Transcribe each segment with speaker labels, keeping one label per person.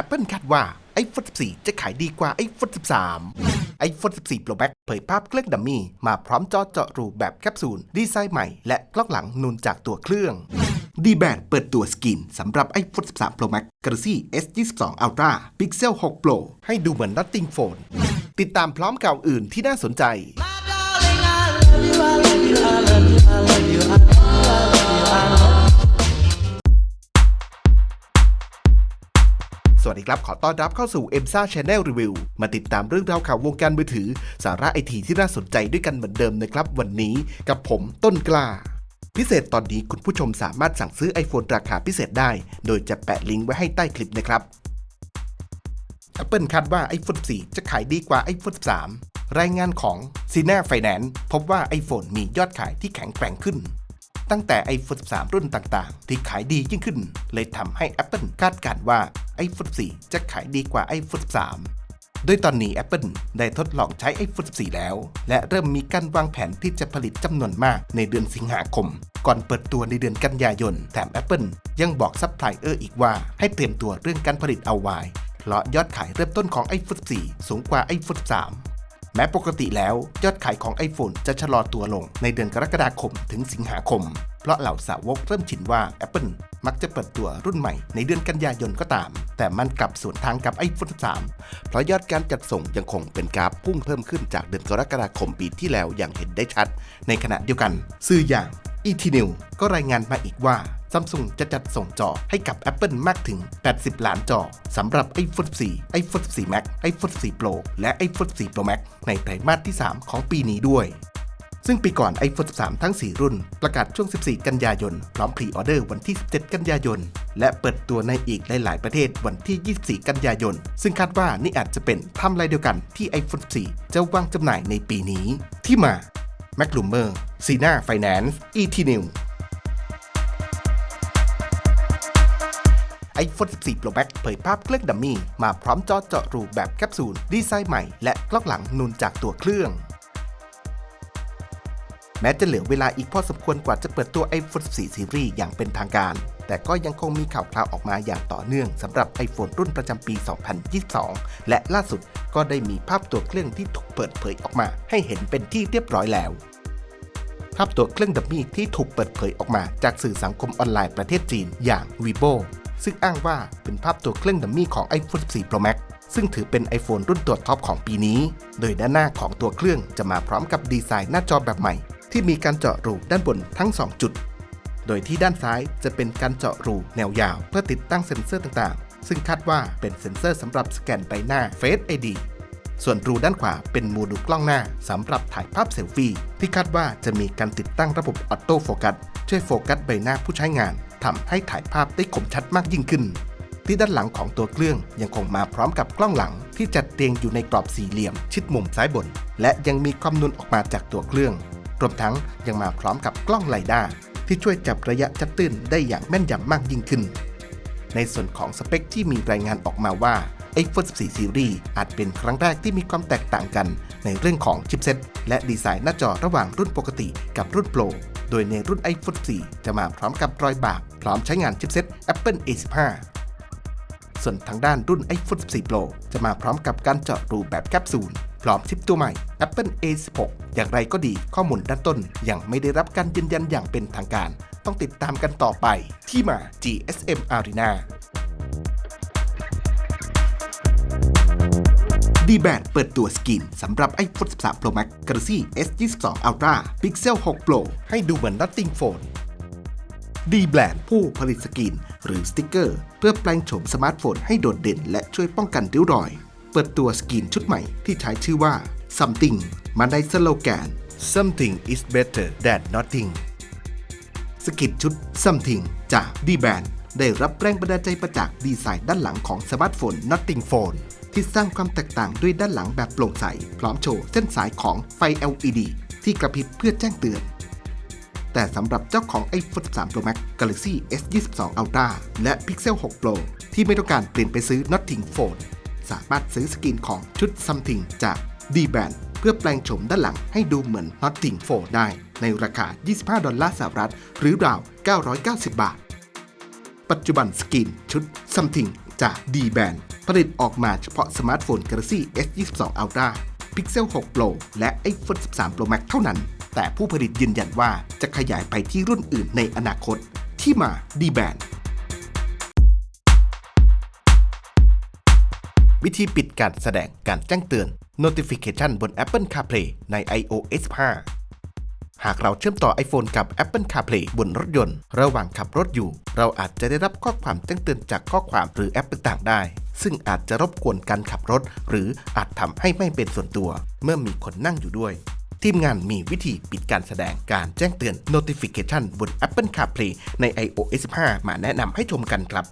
Speaker 1: Apple คาดว่า iPhone 14 จะขายดีกว่า iPhone 13 iPhone 14 Pro Max เผยภาพเครื่องดัมมี่ มาพร้อมจอเจาะรูแบบแคปซูล ดีไซน์ใหม่และกล้องหลังนูนจากตัวเครื่อง d b a n เปิดตัวสกินสำหรับ iPhone 13 Pro Max Galaxy S22 Ultra Pixel 6 Pro ให้ดูเหมือน Nothing Phone ติดตามพร้อมข่าวอื่นที่น่าสนใจ ดีครับ ขอต้อนรับเข้าสู่ e m s a Channel Review มาติดตามเรื่องราวข่าววงการมือถือ สาระไอทีที่น่าสนใจด้วยกันเหมือนเดิมนะครับ วันนี้กับผมต้นกล้า พิเศษตอนนี้คุณผู้ชมสามารถสั่งซื้อ iPhone ราคาพิเศษได้ โดยจะแปะลิงก์ไว้ให้ใต้คลิปนะครับ Apple คาดว่า iPhone 4 จะขายดีกว่า iPhone 3 รายงานของ c i n a Finance พบว่า iPhone มียอดขายที่แข็งแกร่งขึ้น ตั้งแต่ iPhone 13 รุ่นต่างๆ ที่ขายดียิ่งขึ้น เลยทำให้ Apple คาดการณ์ว่า iPhone 4จะขายดีกว่า iPhone 13 โดยตอนนี้ Apple ได้ทดลองใช้ iPhone 14 แล้ว และเริ่มมีการวางแผนที่จะผลิตจำนวนมากในเดือนสิงหาคม ก่อนเปิดตัวในเดือนกันยายน แถม Apple ยังบอกซัพพลายเออร์อีกว่า ให้เตรียมตัวเรื่องการผลิตเอาไว้เพราะยอดขายเริ่มต้นของ iPhone 4สูงกว่า iPhone 13 แม้ปกติแล้วยอดขายของ iPhone จะชะลอตัวลงในเดือนกรกฎาคมถึงสิงหาคม เพราะเหล่าสาวกเริ่มชินว่า Apple มักจะเปิดตัวรุ่นใหม่ในเดือนกันยายนก็ตาม แต่มันกลับสวนทางกับ iPhone 13เพราะยอดการจัดส่งยังคงเป็นกราฟพุ่งเพิ่มขึ้นจากเดือนกรกฎาคมปีที่แล้วอย่างเห็นได้ชัด ในขณะเดียวกัน สื่ออย่าง e t n e w ก็รายงานมาอีกว่า Samsung จะจัดส่งจอให้กับ Apple มากถึง 80 ล้านจอสำหรับ iPhone 4 iPhone 4 Max iPhone 4 Pro และ iPhone 4 Pro Max ในไตรมาสที่ 3 ของปีนี้ด้วยซึ่งปีก่อน iPhone 13 ทั้ง 4 รุ่น ประกาศช่วง 14 กันยายน พร้อมพรีออเดอร์วันที่ 17 กันยายน และเปิดตัวในอีกหลาย ๆ ประเทศวันที่ 24 กันยายน ซึ่งคาดว่านี่อาจจะเป็นทม์ไลน์เดียวกันที่ iPhone 4 จะวางจำหน่ายในปีนี้ ที่มา m c l u m e r c i n a Finance e t iPhone 14 Pro Max เผยภาพเครื่องดัมมี่ มาพร้อมจอเจาะรูแบบแคปซูล ดีไซน์ใหม่และกล้องหลังนูนจากตัวเครื่องแม้จะเหลือเวลาอีกพอสมควรกว่าจะเปิดตัว iPhone 14 Series อย่างเป็นทางการ แต่ก็ยังคงมีข่าวคราวออกมาอย่างต่อเนื่องสำหรับ iPhone รุ่นประจำปี 2022 และล่าสุดก็ได้มีภาพตัวเครื่องที่ถูกเปิดเผยออกมาให้เห็นเป็นที่เรียบร้อยแล้ว ภาพตัวเครื่องดัมมี่ที่ถูกเปิดเผยออกมาจากสื่อสังคมออนไลน์ประเทศจีนอย่าง Weibo ซึ่งอ้างว่าเป็นภาพตัวเครื่องดัมมี่ของ iPhone 14 Pro Max ซึ่งถือเป็น iPhone รุ่นตัวท็อปของปีนี้ โดยด้านหน้าของตัวเครื่องจะมาพร้อมกับดีไซน์หน้าจอแบบใหม่ ที่มีการเจาะรูด้านบนทั้ง 2 จุด โดยที่ด้านซ้ายจะเป็นการเจาะรูแนวยาว เพื่อติดตั้งเซ็นเซอร์ต่างๆ ซึ่งคาดว่าเป็นเซ็นเซอร์สำหรับสแกนใบหน้า Face ID ส่วนรูด้านขวาเป็นโมดูลกล้องหน้าสำหรับถ่ายภาพเซลฟี่ ที่คาดว่าจะมีการติดตั้งระบบออโต้โฟกัสช่วยโฟกัสใบหน้าผู้ใช้งาน ทำให้ถ่ายภาพได้คมชัดมากยิ่งขึ้น ที่ด้านหลังของตัวเครื่องยังคงมาพร้อมกับกล้องหลังที่จัดเรียงอยู่ในกรอบสี่เหลี่ยม ชิดมุมซ้ายบน และยังมีความนูนออกมาจากตัวเครื่อง รวมทั้งยังมาพร้อมกับกล้องไลด้าที่ช่วยจับระยะจัดตื้นได้อย่างแม่นยำมากยิ่งขึ้น ในส่วนของสเปคที่มีรายงานออกมาว่า iPhone 14 Series อาจเป็นครั้งแรกที่มีความแตกต่างกันในเรื่องของชิปเซ็ตและดีไซน์หน้าจอระหว่างรุ่นปกติกับรุ่น Pro โดยในรุ่น iPhone 4 จะมาพร้อมกับรอยบาก พร้อมใช้งานชิปเซ็ต Apple A15 ส่วนทางด้านรุ่น iPhone 14 Pro จะมาพร้อมกับการเจาะรูแบบแคปซูล พร้อมชิปตัวใหม่ Apple A16 อย่างไรก็ดีข้อมูลด้านต้น ยังไม่ได้รับการยืนยันอย่างเป็นทางการ ต้องติดตามกันต่อไปที่มา GSM Arena d b a n เปิดตัวสกินสำหรับ iPhone 13 Pro Max Galaxy S22 Ultra Pixel 6 Pro ให้ดูเหมือน Nothing Phone d b a n ผู้ผลิตสกินหรือสติกเกอร์ เพื่อแปลงโฉมสมาร์ทโฟนให้โดดเด่น และช่วยป้องกันริ้วรอย เปิดตัวสกินชุดใหม่ที่ใช้ชื่อว่า Something มาในสโลแกน Something is better than nothing สกินชุด Something จาก d b a n ได้รับแรงบันดาลใจมาจากดีไซน์ด้านหลังของสมาร์ทโฟน Nothing Phone ที่สร้างความแตกต่างด้วยด้านหลังแบบโปร่งใส พร้อมโชว์เส้นสายของไฟ LED ที่กระพริบเพื่อแจ้งเตือน แต่สำหรับเจ้าของ iPhone 13 Pro Max Galaxy S22 Ultra และ Pixel 6 Pro ที่ไม่ต้องการเปลี่ยนไปซื้อ Nothing Phone สามารถซื้อสกินของชุด Something จาก D Band เพื่อแปลงโฉมด้านหลังให้ดูเหมือน Nothing Phone ได้ ในราคา 25 ดอลลาร์สหรัฐ หรือราว 990 บาท ปัจจุบันสกินชุด Something จาก d b a n d ผลิตออกมาเฉพาะสมาร์ทโฟน Galaxy S22 Ultra Pixel 6 Pro และ iPhone 13 Pro Max เท่านั้น แต่ผู้ผลิตยืนยันว่าจะขยายไปที่รุ่นอื่นในอนาคต ที่มา d b a n d วิธีปิดการแสดงการแจ้งเตือน notification บน Apple CarPlay ใน iOS 5 หากเราเชื่อมต่อ iPhone กับ Apple CarPlay บนรถยนต์ ระหว่างขับรถอยู่ เราอาจจะได้รับข้อความแจ้งเตือนจากข้อความหรือแอปต่างๆได้ ซึ่งอาจจะรบกวนการขับรถ หรืออาจทำให้ไม่เป็นส่วนตัว เมื่อมีคนนั่งอยู่ด้วยทีมงานมีวิธีปิดการแสดงการแจ้งเตือน notification บน Apple CarPlay ใน iOS 5มาแนะนำให้ชมกันครับ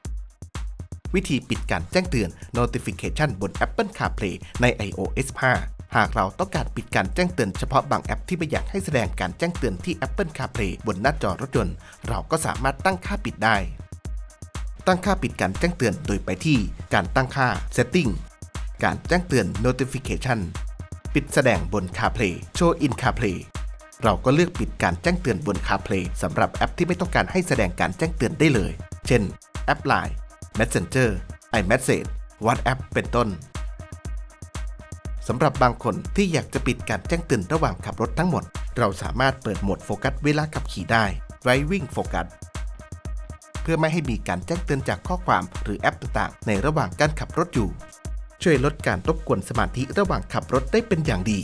Speaker 1: วิธีปิดการแจ้งเตือน notification บน Apple CarPlay ใน iOS 5 หากเราต้องการปิดการแจ้งเตือนเฉพาะบางแอปที่ไม่อยากให้แสดงการแจ้งเตือนที่ Apple CarPlay บนหน้าจอรถยนต์ เราก็สามารถตั้งค่าปิดได้ ตั้งค่าปิดการแจ้งเตือนโดยไปที่การตั้งค่า setting การแจ้งเตือน notification ปิดแสดงบน CarPlay Show in CarPlay เราก็เลือกปิดการแจ้งเตือนบน CarPlay สำหรับแอปที่ไม่ต้องการให้แสดงการแจ้งเตือนได้เลย เช่น แอป Line Messenger iMessage WhatsApp เป็นต้น สำหรับบางคนที่อยากจะปิดการแจ้งเตือนระหว่างขับรถทั้งหมด เราสามารถเปิดโหมดโฟกัสเวลาขับขี่ได้ Driving Focus เพื่อไม่ให้มีการแจ้งเตือนจากข้อความหรือแอปต่างๆ ในระหว่างการขับรถอยู่ ช่วยลดการรบกวนสมาธิระหว่างขับรถได้เป็นอย่างดี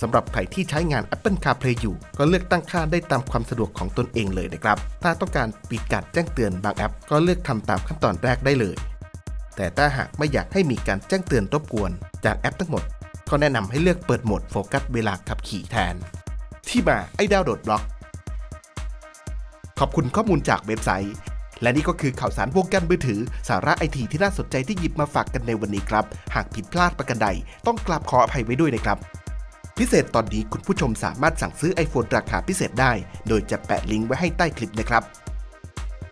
Speaker 1: สำหรับใครที่ใช้งาน Apple CarPlay อยู่ ก็เลือกตั้งค่าได้ตามความสะดวกของตนเองเลยนะครับ ถ้าต้องการปิดการแจ้งเตือนบางแอป ก็เลือกทำตามขั้นตอนแรกได้เลย แต่ถ้าหากไม่อยากให้มีการแจ้งเตือนรบกวนจากแอปทั้งหมด ก็แนะนำให้เลือกเปิดโหมดโฟกัสเวลาขับขี่แทน ที่มาไอ้ดาวโดดบล็อก ขอบคุณข้อมูลจากเว็บไซต์ และนี่ก็คือข่าวสารวงการมือถือ สาระไอทีที่น่าสนใจที่หยิบมาฝากกันในวันนี้ครับ หากผิดพลาดประการใด ต้องกราบขออภัยไว้ด้วยนะครับพิเศษตอนนี้คุณผู้ชมสามารถสั่งซื้อ iPhone ราคาพิเศษได้ โดยจะแปะลิงก์ไว้ให้ใต้คลิปนะครับ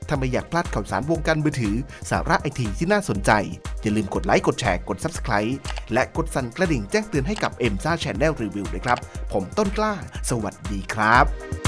Speaker 1: ถ้าไม่อยากพลาดข่าวสารวงการมือถือ สาระไอทีที่น่าสนใจ อย่าลืมกดไลค์ กดแชร์ กด Subscribe และกดสั่นกระดิ่งแจ้งเตือนให้กับ m อ็มซ่าแชนแนลรีวิวด้วยครับ ผมต้นกล้า สวัสดีครับ